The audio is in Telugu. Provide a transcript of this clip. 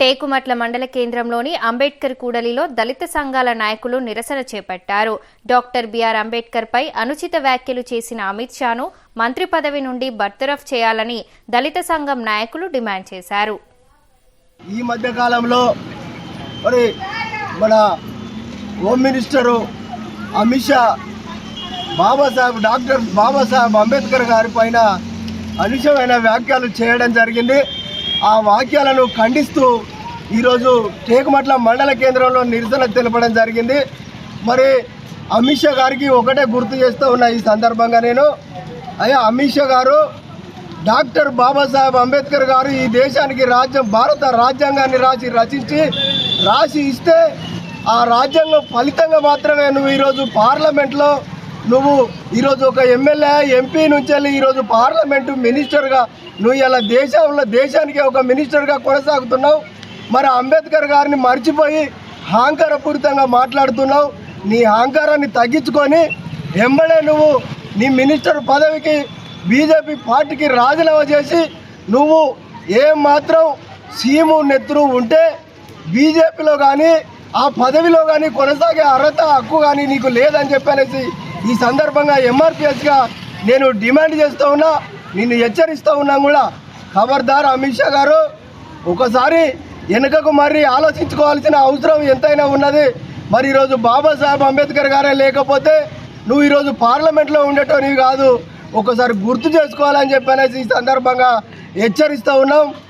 టేకుమట్ల మండల కేంద్రంలోని అంబేద్కర్ కూడలిలో దళిత సంఘాల నాయకులు నిరసన చేపట్టారు. డాక్టర్ బిఆర్ అంబేద్కర్ పై అనుచిత వ్యాఖ్యలు చేసిన అమిత్ షాను మంత్రి పదవి నుండి బర్తరఫ్ చేయాలని దళిత సంఘం నాయకులు డిమాండ్ చేశారు. ఈ మధ్య కాలంలో మరి మన home minister Amit Shah Babasaheb doctor Babasaheb Ambedkar గారి పైన అనుషమైన వ్యాఖ్యలు చేయడం జరిగింది. ఆ వాక్యాలను ఖండిస్తూ ఈరోజు టేకుమట్ల మండల కేంద్రంలో నిరసన తెలపడం జరిగింది. మరి అమిత్ షా గారికి ఒకటే గుర్తు చేస్తూ ఉన్నా ఈ సందర్భంగా నేను అయ్యా అమిత్ షా గారు డాక్టర్ బాబాసాహెబ్ అంబేద్కర్ గారు ఈ దేశానికి రాజ్యం భారత రాజ్యాంగాన్ని రాసి రచించి రాసి ఇస్తే ఆ రాజ్యాంగం ఫలితంగా మాత్రమే నువ్వు ఈరోజు పార్లమెంట్లో నువ్వు ఈరోజు ఒక ఎమ్మెల్యే ఎంపీ నుంచి వెళ్ళి ఈరోజు పార్లమెంటు మినిస్టర్గా నువ్వు ఇలా దేశంలో దేశానికి ఒక మినిస్టర్గా కొనసాగుతున్నావు. మరి అంబేద్కర్ గారిని మర్చిపోయి అహంకారపూరితంగా మాట్లాడుతున్నావు. నీ అహంకారాన్ని తగ్గించుకొని ఎంబడే నువ్వు నీ మినిస్టర్ పదవికి బీజేపీ పార్టీకి రాజీనామా చేసి నువ్వు ఏం మాత్రం సీము నెత్తురు ఉంటే బీజేపీలో కానీ ఆ పదవిలో కానీ కొనసాగే అర్హత హక్కు కానీ నీకు లేదని చెప్పనేసి ఈ సందర్భంగా ఎంఆర్పిఎస్గా నేను డిమాండ్ చేస్తూ ఉన్నా నిన్ను హెచ్చరిస్తూ ఉన్నా కూడా. ఖబర్దార్ అమిత్ షా గారు ఒకసారి వెనుకకు మరి ఆలోచించుకోవాల్సిన అవసరం ఎంతైనా ఉన్నది. మరి ఈరోజు బాబాసాహెబ్ అంబేద్కర్ గారే లేకపోతే నువ్వు ఈరోజు పార్లమెంట్లో ఉండేటోనివి కాదు. ఒకసారి గుర్తు చేసుకోవాలని చెప్పి అనేసి ఈ సందర్భంగా హెచ్చరిస్తూ ఉన్నాం.